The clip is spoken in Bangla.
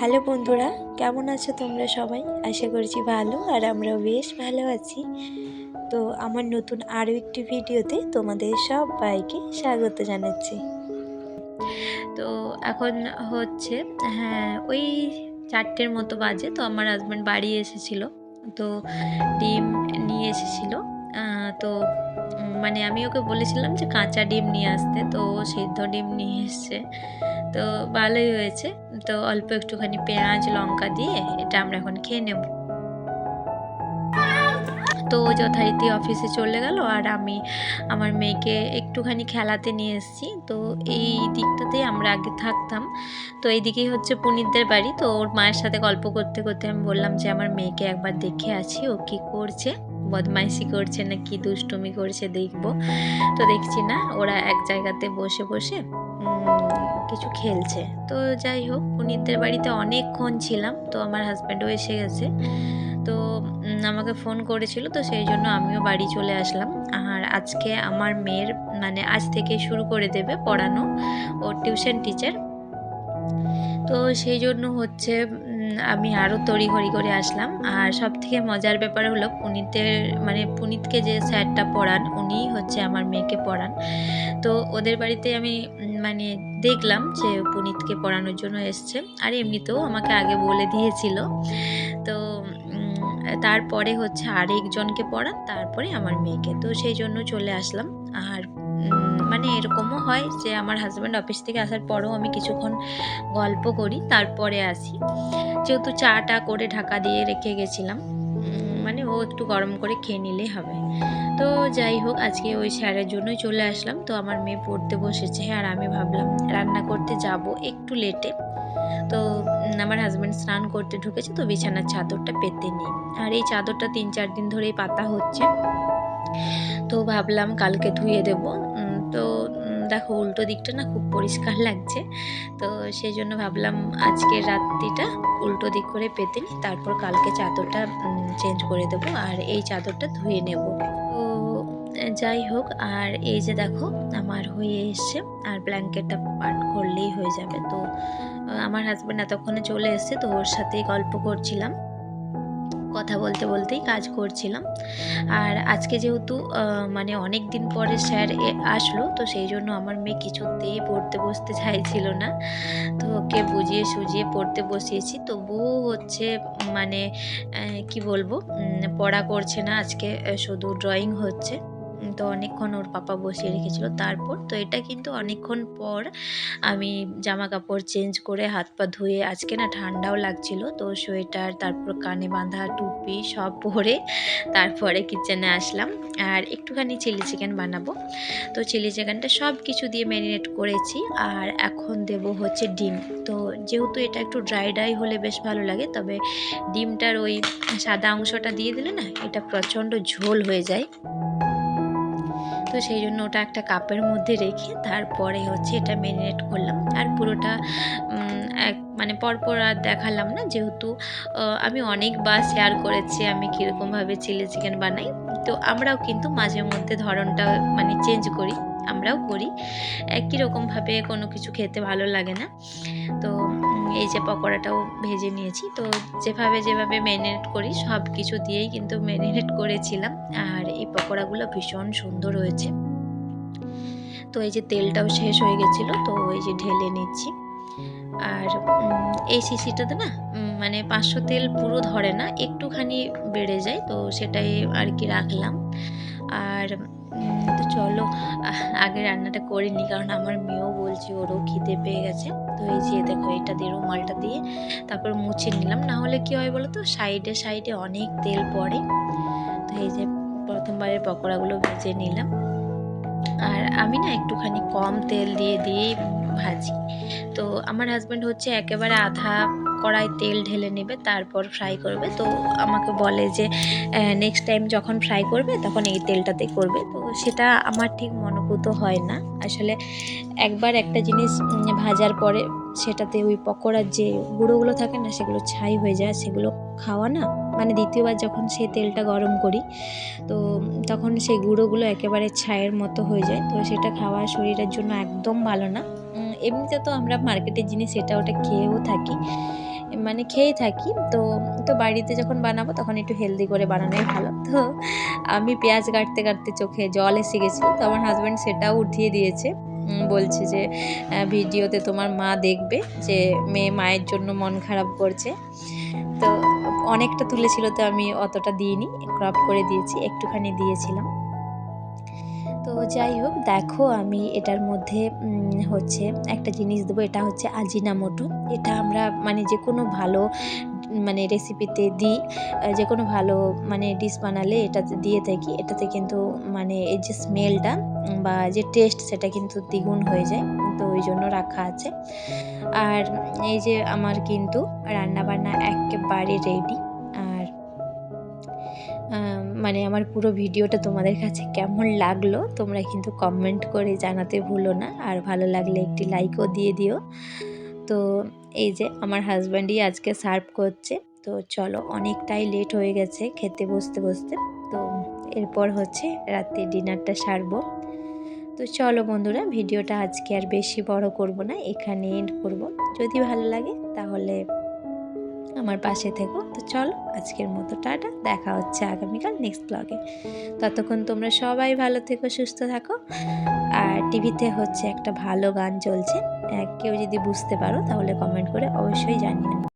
হ্যালো বন্ধুরা, কেমন আছো তোমরা সবাই? আশা করছি ভালো, আর আমরাও বেশ ভালো আছি। তো আমার নতুন আরও একটি ভিডিওতে তোমাদের সবাইকে স্বাগত জানাচ্ছি। তো এখন হচ্ছে হ্যাঁ ওই চারটের মতো বাজে, তো আমার হাজব্যান্ড বাড়ি এসেছিল। তো ডিম নিয়ে এসেছিল। তো মানে আমি ওকে বলেছিলাম যে কাঁচা ডিম নিয়ে আসতে, তো ও সিদ্ধ ডিম নিয়ে এসছে। তো ভালোই হয়েছে। তো অল্প একটুখানি পেঁয়াজ, লঙ্কা দিয়ে এটা আমরা এখন খেয়ে নেব। তো ও যথারীতি অফিসে চলে গেল আর আমি আমার মেয়েকে একটুখানি খেলাতে নিয়ে এসেছি। তো এই দিকটাতেই আমরা আগে থাকতাম। তো এইদিকেই হচ্ছে পুনিতদের বাড়ি। তো ওর মায়ের সাথে গল্প করতে করতে আমি বললাম যে, আমার মেয়েকে একবার দেখে আছি ও কি করছে? বদমাইশি করছে না কি দুষ্টুমি করছে দেখব। তো দেখছি না, ওরা এক জায়গাতে বসে বসে কিছু খেলছে। তো যাই হোক, পুনিতদের বাড়িতে অনেকক্ষণ ছিলাম, তো আমার হাজব্যান্ডও এসে গেছে। তো আমাকে ফোন করেছিল, তো সেই জন্য আমিও বাড়ি চলে আসলাম। আর আজকে আমার মেয়ের মানে আজ থেকে শুরু করে দেবে পড়ানো ও টিউশন টিচার তো সেই জন্য হচ্ছে আমি আরও তড়িঘড়ি করে আসলাম। আর সব থেকে মজার ব্যাপার হলো পুনিতের মানে পুনিতকে যে স্যারটা পড়ান, উনিই হচ্ছে আমার মেয়েকে পড়ান। তো ওদের বাড়িতে আমি মানে দেখলাম যে পুনিতকে পড়ানোর জন্য এসছে। আর এমনিতেও আমাকে আগে বলে দিয়েছিল। তো তারপরে হচ্ছে আরেকজনকে পড়ান, তারপরে আমার মেয়েকে। তো সেই জন্য চলে আসলাম। আর মানে এরকমও হয় যে আমার হাজব্যান্ড অফিস থেকে আসার পরেও আমি কিছুক্ষণ গল্প করি, তারপরে আসি। যেহেতু চাটা করে ঢাকা দিয়ে রেখে গেছিলাম মানে ও একটু গরম করে খেয়ে নিলেই হবে। তো যাই হোক, আজকে ওই স্যারের জন্যই চলে আসলাম। তো আমার মেয়ে পড়তে বসেছে আর আমি ভাবলাম, রান্না করতে যাব একটু লেটে। তো আমার হাজব্যান্ড স্নান করতে ঢুকেছে, তো বিছানার চাদরটা পেতে নিই। আর এই চাদরটা তিন চার দিন ধরেই পাতা হচ্ছে। তো ভাবলাম কালকে ধুয়ে দেব। তো দেখো উল্টো দিকটা না খুব পরিষ্কার লাগছে। তো সেই জন্য ভাবলাম আজকের রাত্রিটা উল্টো দিক করে পেতে নিই, তারপর কালকে চাদরটা চেঞ্জ করে দেব আর এই চাদরটা ধুয়ে নেব। তো, যাই হোক, আর এই যে দেখো আমার হয়ে এসছে আর ব্ল্যাঙ্কেটটা পাট করলেই হয়ে যাবে। তো আমার হাজব্যান্ড এতক্ষণে চলে এসছে, তো ওর সাথেই গল্প করছিলাম। কথা বলতে বলতেই কাজ করছিলাম। আর আজকে যেহেতু মানে অনেক দিন পরে স্যার আসলো, তো সেই জন্য আমার মেয়ে কিছুতেই পড়তে বসতে চাইছিল না। তো ওকে বুঝিয়ে সুজিয়ে পড়তে বসিয়েছি। তবুও হচ্ছে মানে কি বলব পড়া করছে না। আজকে শুধু ড্রয়িং হচ্ছে। তো অনেকক্ষণ ওর পাপা বসিয়ে রেখেছিল। তারপর তো এটা কিন্তু অনেকক্ষণ পর আমি জামা কাপড় চেঞ্জ করে হাত পা ধুয়ে আজকে না ঠান্ডাও লাগছিল, তো সোয়েটার, তারপর কানে বাঁধা টুপি সব পরে তারপরে কিচেনে আসলাম। আর একটুখানি চিলি চিকেন বানাবো। তো চিলি চিকেনটা সব কিছু দিয়ে ম্যারিনেট করেছি আর এখন দেব হচ্ছে ডিম। তো যেহেতু এটা একটু ড্রাই ড্রাই হলে বেশ ভালো লাগে, তবে ডিমটার ওই সাদা অংশটা দিয়ে দিলে না এটা প্রচণ্ড ঝোল হয়ে যায়। তো সেই জন্য ওটা একটা কাপের মধ্যে রেখে তারপরে হচ্ছে এটা ম্যারিনেট করলাম। আর পুরোটা এক মানে পরপর আর দেখালাম না যেহেতু আমি অনেকবার শেয়ার করেছি আমি কীরকমভাবে চিলি চিকেন বানাই। তো আমরাও কিন্তু মাঝে মধ্যে ধরনটা মানে চেঞ্জ করি, আমরাও করি। একই রকমভাবে কোনো কিছু খেতে ভালো লাগে না। তো এই যে পকোড়াটাও ভেজে নিয়েছি। তো যেভাবে যেভাবে ম্যারিনেট করি সব কিছু দিয়েই কিন্তু ম্যারিনেট করেছিলাম। পকোড়াগুলো ভীষণ সুন্দর হয়েছে। তো এই যে তেলটাও শেষ হয়ে গেছিল, তো এই যে ঢেলে নিচ্ছি। আর এই শিশিটাতে না মানে পাঁচশো তেল পুরো ধরে না, একটুখানি বেড়ে যায়, তো সেটাই আর কি রাখলাম। আর তো চলো, আগে রান্নাটা করে নিই, কারণ আমার মেয়েও বলছি, ওরও খিদে পেয়ে গেছে। তো এই যে দেখো, এটা দিয়ে রুমালটা দিয়ে তারপর মুছে নিলাম। না হলে কি হয় বলো তো, সাইডে সাইডে অনেক তেল পড়ে। তো এই যে প্রথমবারের পকোড়াগুলো ভেজে নিলাম। আর আমি না একটুখানি কম তেল দিয়ে দিয়েই ভাজি। তো আমার হাজব্যান্ড হচ্ছে একেবারে আধা কড়াই তেল ঢেলে নেবে, তারপর ফ্রাই করবে। তো আমাকে বলে যে নেক্সট টাইম যখন ফ্রাই করবে, তখন এই তেলটাতে করবে। তো সেটা আমার ঠিক মনোভূত হয় না। আসলে একবার একটা জিনিস ভাজার পরে সেটাতে ওই পকোড়ার যে গুঁড়োগুলো থাকে না, সেগুলো ছাই হয়ে যায়, সেগুলো খাওয়া না। মানে দ্বিতীয়বার যখন সেই তেলটা গরম করি, তো তখন সেই গুঁড়োগুলো একেবারে ছায়ের মতো হয়ে যায়। তো সেটা খাওয়া শরীরের জন্য একদম ভালো না। এমনিতে তো আমরা মার্কেটের জিনিস এটা ওটা খেয়েও থাকি। মানে খেয়েই থাকি। তো তো বাড়িতে যখন বানাবো তখন একটু হেলদি করে বানানোই ভালো। তো আমি পেঁয়াজ কাটতে কাটতে চোখে জল এসে গেছিল। তো আমার হাজব্যান্ড সেটাও উঠিয়ে দিয়েছে। বলছে যে ভিডিওতে তোমার মা দেখবে যে মেয়ে মায়ের জন্য মন খারাপ করছে। তো অনেকটা তুলেছিল তো আমি অতটা দিইনি। ক্রপ করে দিয়েছি, একটুখানি দিয়েছিলাম। তো যাই হোক, দেখো আমি এটার মধ্যে হচ্ছে একটা জিনিস দেবো, এটা হচ্ছে আজিনা আজিনামোটো। এটা আমরা মানে যে কোনো ভালো মানে রেসিপিতে দিই যে কোনো ভালো মানে ডিশ বানালে এটাতে দিয়ে থাকি। এটাতে কিন্তু মানে এই যে স্মেলটা বা যে টেস্ট সেটা কিন্তু দ্বিগুণ হয়ে যায়। তো ওই জন্য রাখা আছে। আর এই যে আমার কিন্তু রান্নাবান্না একেবারে রেডি আর মানে আমার পুরো ভিডিওটা তোমাদের কাছে কেমন লাগল, তোমরা কিন্তু কমেন্ট করে জানাতে ভুলো না, আর ভালো লাগলে একটি লাইকও দিয়ে দিও। তো এই যে আমার হাজব্যান্ডই আজকে সার্ভ করছে, তো চলো অনেকটাই লেট হয়ে গেছে খেতে বসতে বসতে, তো এরপর হচ্ছে রাতে ডিনারটা সারবো। তো চলো বন্ধুরা, ভিডিওটা আজকে আর বেশি বড় করব না এখানে এন্ড করব। যদি ভালো লাগে তাহলে আমার পাশে থেকো। তো চলো, আজকের মতো টাটা, দেখা হচ্ছে আগামীকাল নেক্সট ব্লগে ততক্ষণ তোমরা সবাই ভালো থেকো, সুস্থ থাকো। আর টিভিতে হচ্ছে একটা ভালো গান চলছে কেউ যদি বুঝতে পারো তাহলে কমেন্ট করে অবশ্যই জানিও।